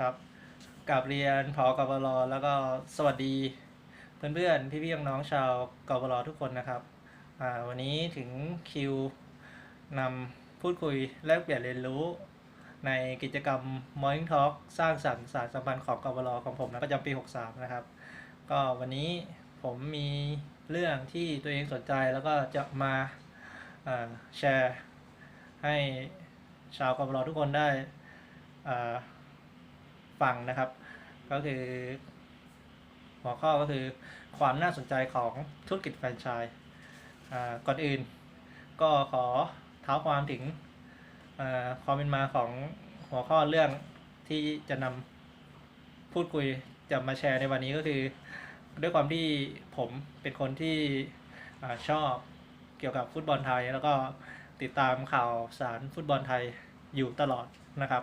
ครับกับเรียนพอกบลแล้วก็สวัสดีเพื่อนๆ พี่ๆน้องๆชาวกบลทุกคนนะครับวันนี้ถึงคิวนำพูดคุยแลกเปลี่ยนเรียนรู้ ในกิจกรรม Morning Talk สร้างสรรค์สารสัมพันธ์ของกบลของผมนะประจำปี 63 นะครับ ก็วันนี้ผมมีเรื่องที่ตัวเองสนใจแล้วก็จะมาอ่าแชร์ให้ชาวกบลทุกคนได้อ่า ฟังนะครับ ก็คือ หัวข้อก็คือความน่าสนใจของธุรกิจแฟรนไชส์อ่าก่อนอื่น ก็ขอเท้าความถึงอ่าความเป็นมาของหัวข้อเรื่องที่จะนำพูดคุยจะมาแชร์ในวันนี้ก็คือ ด้วยความที่ผมเป็นคนที่อชอบเกี่ยวกับฟุตบอลไทย แล้วก็ติดตามข่าวสารฟุตบอลไทยอยู่ตลอดนะครับ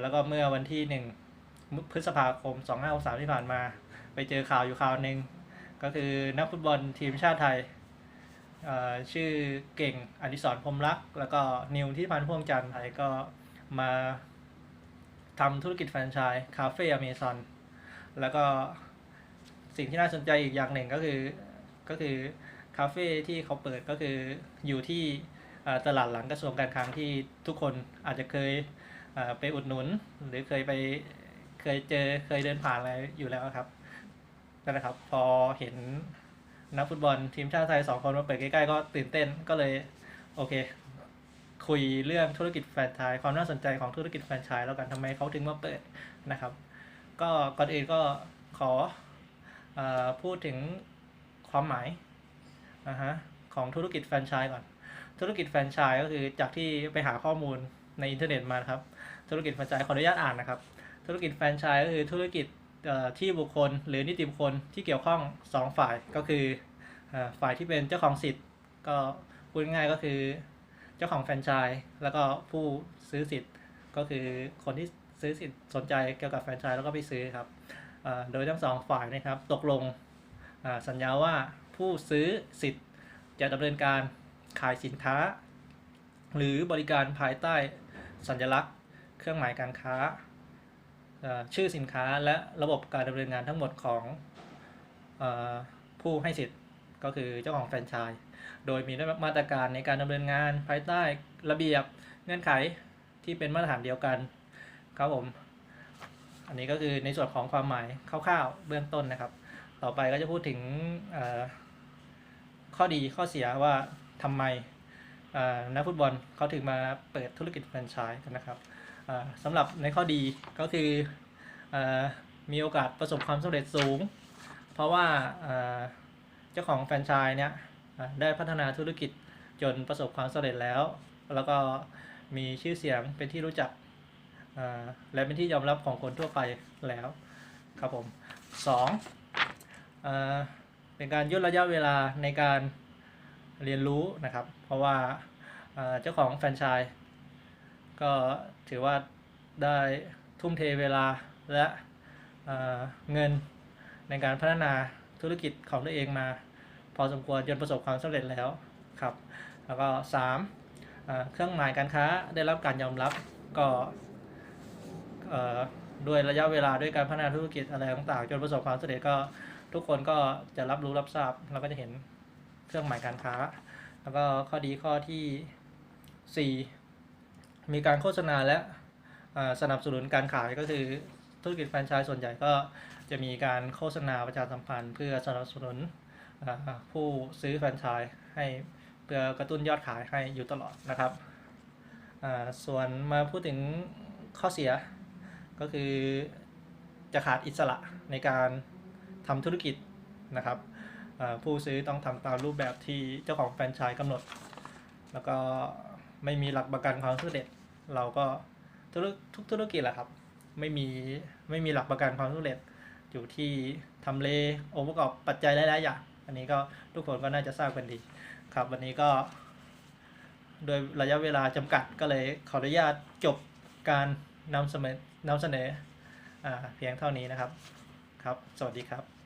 แล้วก็เมื่อวันที่หนึ่งพฤษภาคม2563ที่ผ่านมา ไปเจอข่าวอยู่ข่าวหนึ่งก็คือนักฟุตบอลทีมชาติไทย ชื่อเก่งอดิศรพรมรัก แล้วก็นิวที่พันพ่วงจันทร์ไทยก็มาทำธุรกิจแฟรนไชส์คาเฟ่อเมซอนแล้วก็สิ่งที่น่าสนใจอีกอย่างหนึ่งก็คือก็คือคาเฟ่ที่เขาเปิดก็คืออยู่ที่ตลาดหลังกระทรวงการคลังที่ทุกคนอาจจะเคย ไปอุดหนุน หรือเคยไปเคยเจอเคยเดินผ่านอะไรอยู่แล้วครับนั่นแหละครับ พอเห็นนักฟุตบอลทีมชาติไทยสองคนมาเปิดใกล้ๆก็ตื่นเต้นก็เลยโอเค คุยเรื่องธุรกิจแฟรนไชส์ความน่าสนใจของธุรกิจแฟรนไชส์แล้วกันทำไมเขาถึงมาเปิดนะครับ ก็ก่อนอื่นก็ขอออพูดถึงความหมายนะฮะของธุรกิจแฟรนไชส์ก่อน ธุรกิจแฟรนไชส์ก็คือจากที่ไปหาข้อมูล ในอินเทอร์เน็ตมาครับ ธุรกิจแฟรนไชส์ขออนุญาตอ่านนะครับ ธุรกิจแฟรนไชส์ก็คือธุรกิจที่บุคคล หรือนิติบุคคลที่เกี่ยวข้อง 2 ฝ่ายก็คืออฝ่ายที่เป็นเจ้าของสิทธิ์ ก็พูดง่ายๆก็คือเจ้าของแฟรนไชส์แล้วก็ผู้ซื้อสิทธิ์ก็คือคนที่ซื้อสิทธิ์สนใจเกี่ยวกับแฟรนไชส์แล้วก็ไปซื้อครับโดยทั้งสองฝ่ายนะครับตกลงสัญญาว่าผู้ซื้อสิทธิ์จะดำเนินการขายสินค้า หรือบริการภายใต้ สัญลักษณ์ เครื่องหมายการค้า ชื่อสินค้าและระบบการดำเนินงานทั้งหมดของผู้ให้สิทธิ์ก็คือเจ้าของแฟรนไชส์โดยมีมาตรการในการดำเนินงานภายใต้ระเบียบเงื่อนไขที่เป็นมาตรฐานเดียวกันครับผมอันนี้ก็คือในส่วนของความหมายคร่าวๆเบื้องต้นนะครับ ต่อไปก็จะพูดถึงข้อดีข้อเสียว่าทำไม นักฟุตบอลเขาถึงมาเปิดธุรกิจแฟรนไชส์กันนะครับสำหรับในข้อดีก็คืออมีโอกาสประสบความสำเร็จสูง เพราะว่าเจ้าของแฟรนไชส์เนี่ยได้พัฒนาธุรกิจจนประสบความสำเร็จแล้ว แล้วก็มีชื่อเสียงเป็นที่รู้จักและเป็นที่ยอมรับของคนทั่วไปแล้วครับผมสองเป็นการย่นระยะเวลาในการ เรียนรู้นะครับ เพราะว่าเจ้าของแฟรนไชส์ก็ถือว่าได้ทุ่มเทเวลาและเเงินในการพัฒนาธุรกิจของตัวเองมา พอสมควรจนประสบความสำเร็จแล้วครับ แล้วก็สามเเครื่องหมายการค้าได้รับการยอมรับก็ด้วยระยะเวลาด้วยการพัฒนาธุรกิจอะไรต่างๆ จนประสบความสำเร็จก็ทุกคนก็จะรับรู้รับทราบแล้วก็จะเห็น เครื่องหมายการค้า แล้วก็ข้อดีข้อที่สี่มีการโฆษณาและสนับสนุนการขายก็คือธุรกิจแฟรนไชส์ส่วนใหญ่ก็จะมีการโฆษณาประชาสัมพันธ์เพื่อสนับสนุนผู้ซื้อแฟรนไชส์ให้เพื่อกระตุ้นยอดขายให้อยู่ตลอดนะครับ ส่วนมาพูดถึงข้อเสียก็คือจะขาดอิสระในการทำธุรกิจนะครับ ผู้ซื้อต้องทำตามรูปแบบที่เจ้าของแฟรนไชส์กำหนด แล้วก็ไม่มีหลักประกันความสำเร็จ เราก็ธุรทุกธุรกิจแหละครับ ไม่มีไม่มีหลักประกันความสำเร็จ อยู่ที่ทำเลองค์ประกอบปัจจัยหลายๆอย่างอันนี้ก็ทุกคนก็น่าจะทราบกันดีครับ วันนี้ก็โดยระยะเวลาจำกัดก็เลยขออนุญาตจบการนำเสนอนำเสนอเพียงเท่านี้นะครับ ครับ สวัสดีครับ